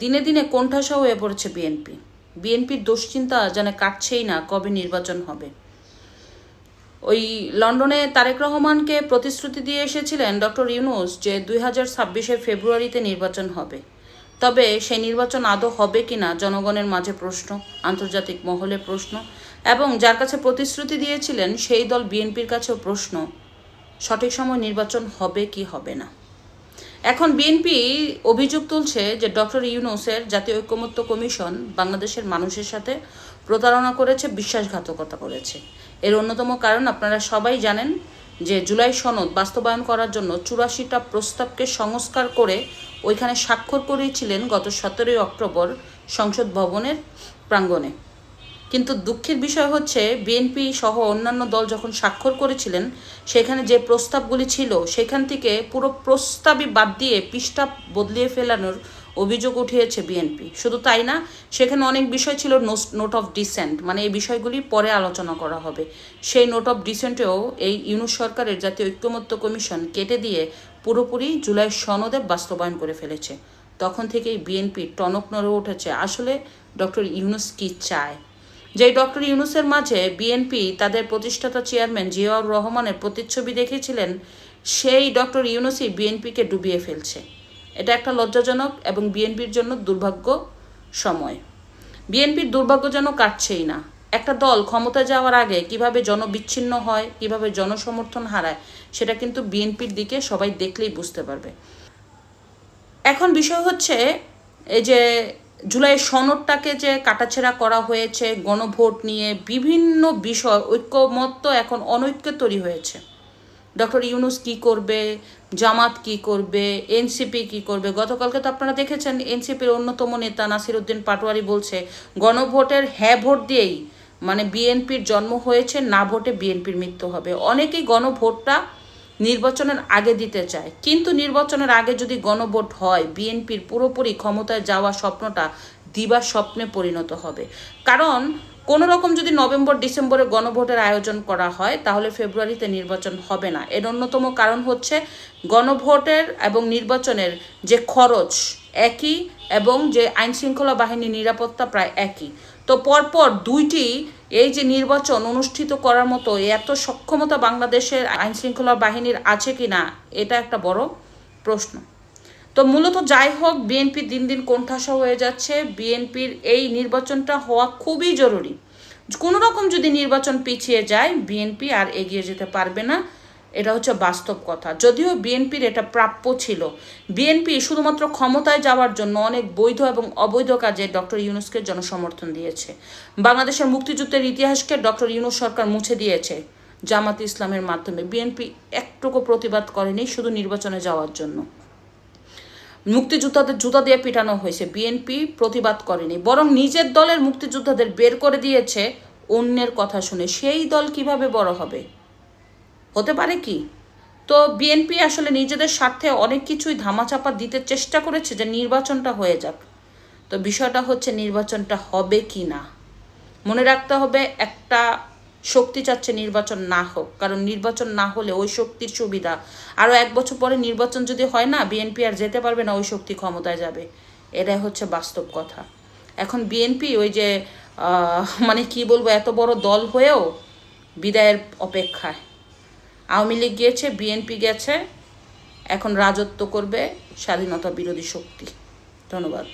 দিনে দিনে কোণঠাসা হয়ে পড়েছে বিএনপি। বিএনপির দুশ্চিন্তা যেন কাটছেই না, কবে নির্বাচন হবে। ওই লন্ডনে তারেক রহমানকে প্রতিশ্রুতি দিয়ে এসেছিলেন ডক্টর ইউনুস যে দুই হাজার ছাব্বিশের ফেব্রুয়ারিতে নির্বাচন হবে। তবে সেই নির্বাচন আদৌ হবে কি না জনগণের মাঝে প্রশ্ন, আন্তর্জাতিক মহলে প্রশ্ন এবং যার কাছে প্রতিশ্রুতি দিয়েছিলেন সেই দল বিএনপির কাছেও প্রশ্ন, সঠিক সময় নির্বাচন হবে কি হবে না। এখন বিএনপি অভিযোগ তুলছে যে ডক্টর ইউনুসের জাতীয় ঐক্যমত্য কমিশন বাংলাদেশের মানুষের সাথে প্রতারণা করেছে, বিশ্বাসঘাতকতা করেছে। এর অন্যতম কারণ আপনারা সবাই জানেন যে জুলাই সনদ বাস্তবায়ন করার জন্য চুরাশিটা প্রস্তাবকে সংস্কার করে ওইখানে স্বাক্ষর করেছিলেন গত সতেরোই অক্টোবর সংসদ ভবনের প্রাঙ্গণে। কিন্তু দুঃখের বিষয় হচ্ছে বিএনপি সহ অন্যান্য দল যখন স্বাক্ষর করেছিলেন, সেখানে যে প্রস্তাবগুলি ছিল, সেখান থেকে পুরো প্রস্তাবই বাদ দিয়ে পৃষ্ঠা বদলিয়ে ফেলানোর অভিযোগ উঠিয়েছে বিএনপি শুধু তাই না, সেখানে অনেক বিষয় ছিল নোট অফ ডিসেন্ট মানে এই বিষয়গুলি পরে আলোচনা করা হবে। সেই নোট অফ ডিসেন্টেও এই ইউনুস সরকারের জাতীয় ঐক্যমত্য কমিশন কেটে দিয়ে পুরোপুরি জুলাই সনদে বাস্তবায়ন করে ফেলেছে। তখন থেকেই বিএনপি টনক নড়ে উঠেছে। আসলে ডক্টর ইউনুস কি চায়? যে ডক্টর ইউনুসের মাঝে বিএনপি, তাদের প্রতিষ্ঠাতা চেয়ারম্যান জিয়াউর রহমানের প্রতিচ্ছবি দেখেছিলেন সেই ডক্টর ইউনুসই বিএনপিকে ডুবিয়ে ফেলছে। এটা একটা লজ্জাজনক এবং বিএনপির জন্য দুর্ভাগ্য সময়। বিএনপির দুর্ভাগ্য যেন কাটছেই না। একটা দল ক্ষমতা যাওয়ার আগে কীভাবে জনবিচ্ছিন্ন হয়, কীভাবে জনসমর্থন হারায়, সেটা কিন্তু বিএনপির দিকে সবাই দেখলেই বুঝতে পারবে। এখন বিষয় হচ্ছে, এই যে জুলাই সনদটাকে যে কাটাছেড়া করা হয়েছে, গণভোট নিয়ে বিভিন্ন বিষয়, ঐক্যমত্য এখন অনৈক্য তৈরি হয়েছে। ডক্টর ইউনুস কি করবে? জামাত কি করবে? এনসিপি কি করবে? গতকালকে তো আপনারা দেখেছেন, এনসিপির অন্যতম নেতা নাসির উদ্দিন পাটোয়ারি বলছে, গণভোটের হ্যাঁ ভোট দিয়েই মানে বিএনপির জন্ম হয়েছে, না ভোটে বিএনপির মৃত্যু হবে। অনেকেই গণভোটটা নির্বাচনের আগে দিতে চায়। কিন্তু নির্বাচনের আগে যদি গণভোট হয়, বিএনপির পুরোপুরি ক্ষমতায় যাওয়া স্বপ্নটা দিবা স্বপ্নে পরিণত হবে। কারণ কোনো রকম যদি নভেম্বর, ডিসেম্বরে গণভোটের আয়োজন করা হয়, তাহলে ফেব্রুয়ারিতে নির্বাচন হবে না। এর অন্যতম কারণ হচ্ছে গণভোটের এবং নির্বাচনের যে খরচ একই এবং যে আইনশৃঙ্খলা বাহিনীর নিরাপত্তা প্রায় একই। তো পরপর দুইটি এই যে নির্বাচন অনুষ্ঠিত করার মতো এত সক্ষমতা বাংলাদেশের আইনশৃঙ্খলা বাহিনীর আছে কি না এটা একটা বড় প্রশ্ন। তো মূলত যাই হোক, বিএনপি দিন দিন কোণঠাসা হয়ে যাচ্ছে। বিএনপির এই নির্বাচনটা হওয়া খুবই জরুরি। কোনো রকম যদি নির্বাচন পিছিয়ে যায়, বিএনপি আর এগিয়ে যেতে পারবে না। এটা হচ্ছে বাস্তব কথা। যদিও বিএনপির এটা প্রাপ্য ছিল। বিএনপি শুধুমাত্র ক্ষমতায় যাওয়ার জন্য অনেক বৈধ এবং অবৈধ কাজে ডক্টর ইউনুসকে জনসমর্থন দিয়েছে। বাংলাদেশের মুক্তিযুদ্ধের ইতিহাসকে ডক্টর ইউনুস সরকার মুছে দিয়েছে জামাত ইসলামের মাধ্যমে। বিএনপি একটুকু প্রতিবাদ করেনি শুধু নির্বাচনে যাওয়ার জন্য। মুক্তিযোদ্ধাদের জুতা দিয়ে পিটানো হয়েছে। বিএনপি প্রতিবাদ করেনি। বরং নিজের দলের মুক্তিযোদ্ধাদের বের করে দিয়েছে অন্যের কথা শুনে। সেই দল কীভাবে বড় হবে? হতে পারে কি? তো বিএনপি আসলে নিজেদের স্বার্থে অনেক কিছুই ধামাচাপা দিতে চেষ্টা করেছে যে নির্বাচনটা হয়ে যাক। তো বিষয়টা হচ্ছে নির্বাচনটা হবে কি না? মনে রাখতে হবে একটা শক্তি চাচ্ছে নির্বাচন না হোক, কারণ নির্বাচন না হলে ওই শক্তির সুবিধা। আরও এক বছর পরে নির্বাচন যদি হয় না বিএনপি আর যেতে পারবে না, ওই শক্তি ক্ষমতায় যাবে। এটাই হচ্ছে বাস্তব কথা। এখন বিএনপি ওই যে মানে কি বলব, এত বড় দল হয়েও বিদায়ের অপেক্ষায়। আওয়ামী লীগ গিয়েছে বিএনপি গেছে এখন রাজত্ব করবে স্বাধীনতা বিরোধী শক্তি। ধন্যবাদ।